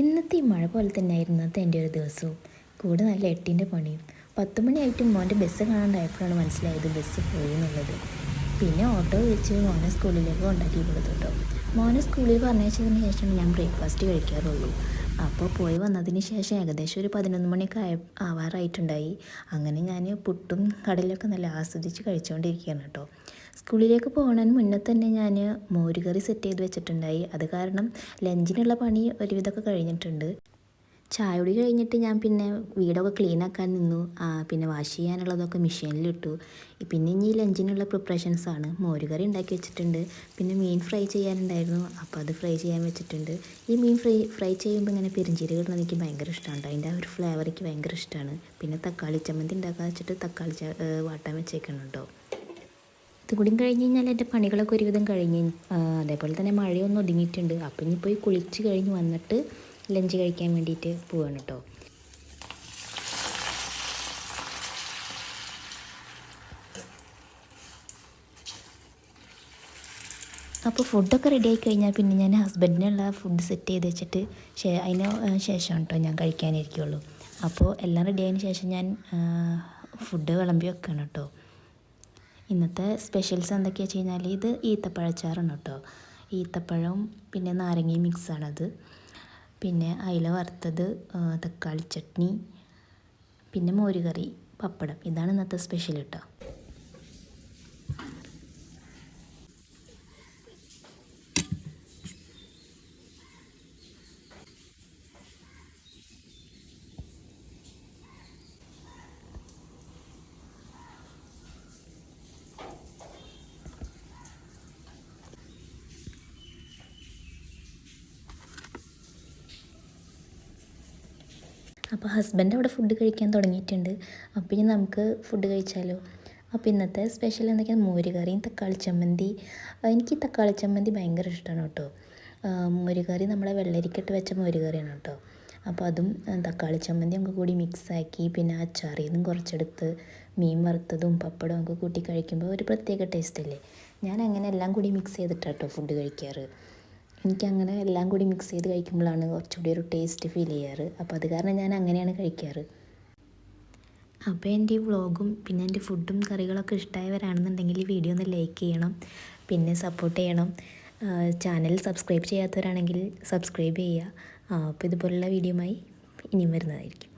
ഇന്നത്തെ ഈ മഴ പോലെ തന്നെയായിരുന്നു ഇന്നത്തെ എന്റെ ഒരു ദിവസവും. കൂടെ നല്ല എട്ടിന്റെ പണിയും. പത്ത് മണിയായിട്ടും മോന്റെ ബസ് കാണാണ്ടായപ്പോഴാണ് മനസ്സിലായത് ബസ് പോയി എന്നുള്ളത്. പിന്നെ ഓട്ടോ വിളിച്ച് മോനെ സ്കൂളിലേക്ക് കൊണ്ടാക്കി കൊടുത്തു കേട്ടോ മോനെ സ്കൂളിൽ പറഞ്ഞയച്ചതിന് ശേഷം ഞാൻ ബ്രേക്ക്ഫാസ്റ്റ് കഴിക്കാറുള്ളൂ. അപ്പോൾ പോയി വന്നതിന് ശേഷം ഏകദേശം ഒരു പതിനൊന്ന് മണിയൊക്കെ ആയ ആവാറായിട്ടുണ്ടായി. അങ്ങനെ ഞാൻ പുട്ടും കടലൊക്കെ നല്ല ആസ്വദിച്ച് കഴിച്ചുകൊണ്ടിരിക്കുകയാണ് കേട്ടോ സ്കൂളിലേക്ക് പോകുന്നതിന് മുന്നേ തന്നെ ഞാൻ മോരുകറി സെറ്റ് ചെയ്ത് വെച്ചിട്ടുണ്ടായി. അത് കാരണം ലഞ്ചിനുള്ള പണി ഒരുവിധമൊക്കെ കഴിഞ്ഞിട്ടുണ്ട്. ചായ കുടി കഴിഞ്ഞിട്ട് ഞാൻ പിന്നെ വീടൊക്കെ ക്ലീൻ ആക്കാൻ നിന്നു. പിന്നെ വാഷ് ചെയ്യാനുള്ളതൊക്കെ മെഷീനിലിട്ടു പിന്നെ ഇനി ലഞ്ചിനുള്ള പ്രിപ്പറേഷൻസ് ആണ്. മോരുകറി ഉണ്ടാക്കി വെച്ചിട്ടുണ്ട്. പിന്നെ മീൻ ഫ്രൈ ചെയ്യാനുണ്ടായിരുന്നു. അപ്പോൾ അത് ഫ്രൈ ചെയ്യാൻ വെച്ചിട്ടുണ്ട്. ഈ മീൻ ഫ്രൈ ഫ്രൈ ചെയ്യുമ്പോൾ ഇങ്ങനെ പെരിഞ്ചീരക ഇടുന്നത് എനിക്ക് ഭയങ്കര ഇഷ്ടമാണ് അതിന്റെ ആ ഒരു ഫ്ലേവർ എനിക്ക് ഭയങ്കര ഇഷ്ടമാണ് പിന്നെ തക്കാളി ചമ്മന്തി ഉണ്ടാക്കാൻ വെച്ചിട്ട് തക്കാളി വാട്ടാൻ വെച്ചേക്കണം കേട്ടോ ഇത് കൂടി കഴിഞ്ഞ് കഴിഞ്ഞാൽ എന്റെ പണികളൊക്കെ ഒരുവിധം കഴിഞ്ഞ് അതേപോലെ തന്നെ മഴയൊന്നും ഒതുങ്ങിയിട്ടുണ്ട്. അപ്പം ഇനി പോയി കുളിച്ച് കഴിഞ്ഞ് വന്നിട്ട് ലഞ്ച് കഴിക്കാൻ വേണ്ടിയിട്ട് പോവാണ് കേട്ടോ അപ്പോൾ ഫുഡൊക്കെ റെഡി ആയി കഴിഞ്ഞാൽ പിന്നെ ഞാൻ ഹസ്ബൻഡിനുള്ള ഫുഡ് സെറ്റ് ചെയ്ത് വെച്ചിട്ട് ശേ അതിന് ശേഷം കേട്ടോ ഞാൻ കഴിക്കാനിരിക്കുള്ളൂ. അപ്പോൾ എല്ലാം റെഡി ആയതിന് ശേഷം ഞാൻ ഫുഡ് വിളമ്പി വെക്കണം കേട്ടോ ഇന്നത്തെ സ്പെഷ്യൽസ് എന്തൊക്കെയാണെന്ന് വെച്ച് കഴിഞ്ഞാൽ ഇത് ഈത്തപ്പഴച്ചാറാണ് കേട്ടോ. ഈത്തപ്പഴവും പിന്നെ നാരങ്ങയും മിക്സാണത് പിന്നെ അയില വറുത്തത് തക്കാളി ചട്നി പിന്നെ മോരുകറി പപ്പടം. ഇതാണ് ഇന്നത്തെ സ്പെഷ്യൽ കേട്ടോ. അപ്പോൾ ഹസ്ബൻഡ് അവിടെ ഫുഡ് കഴിക്കാൻ തുടങ്ങിയിട്ടുണ്ട്. അപ്പോൾ ഇനി നമുക്ക് ഫുഡ് കഴിച്ചാലോ? അപ്പോൾ ഇന്നത്തെ സ്പെഷ്യൽ എന്തൊക്കെയാണ്? മോരുകറിയും തക്കാളി ചമ്മന്തി. എനിക്ക് തക്കാളി ചമ്മന്തി ഭയങ്കര ഇഷ്ടമാണ് കേട്ടോ. മോരുകറി നമ്മളെ വെള്ളരിക്കട്ട് വെച്ച മോരുകറിയാണ് കേട്ടോ. അപ്പോൾ അതും തക്കാളി ചമ്മന്തി നമുക്ക് കൂടി മിക്സാക്കി പിന്നെ അച്ചാറിൽ നിന്നും കുറച്ചെടുത്ത് മീൻ വറുത്തതും പപ്പടവും ഒക്കെ കൂട്ടി കഴിക്കുമ്പോൾ ഒരു പ്രത്യേക ടേസ്റ്റ് അല്ലേ? ഞാൻ അങ്ങനെ എല്ലാം കൂടി മിക്സ് ചെയ്തിട്ടാണ് കേട്ടോ ഫുഡ് കഴിക്കാറ്. എനിക്കങ്ങനെ എല്ലാം കൂടി മിക്സ് ചെയ്ത് കഴിക്കുമ്പോഴാണ് കുറച്ചുകൂടി ഒരു ടേസ്റ്റ് ഫീൽ ചെയ്യാറ്. അപ്പോൾ അത് കാരണം ഞാൻ അങ്ങനെയാണ് കഴിക്കാറ്. അപ്പോൾ എന്റെ ഈ വ്ളോഗും പിന്നെ എന്റെ ഫുഡും കറികളൊക്കെ ഇഷ്ടമായവരാണെന്നുണ്ടെങ്കിൽ വീഡിയോ ഒന്ന് ലൈക്ക് ചെയ്യണം. പിന്നെ സപ്പോർട്ട് ചെയ്യണം. ചാനൽ സബ്സ്ക്രൈബ് ചെയ്യാത്തവരാണെങ്കിൽ സബ്സ്ക്രൈബ് ചെയ്യുക. അപ്പോൾ ഇതുപോലുള്ള വീഡിയോയുമായി ഇനിയും വരുന്നതായിരിക്കും.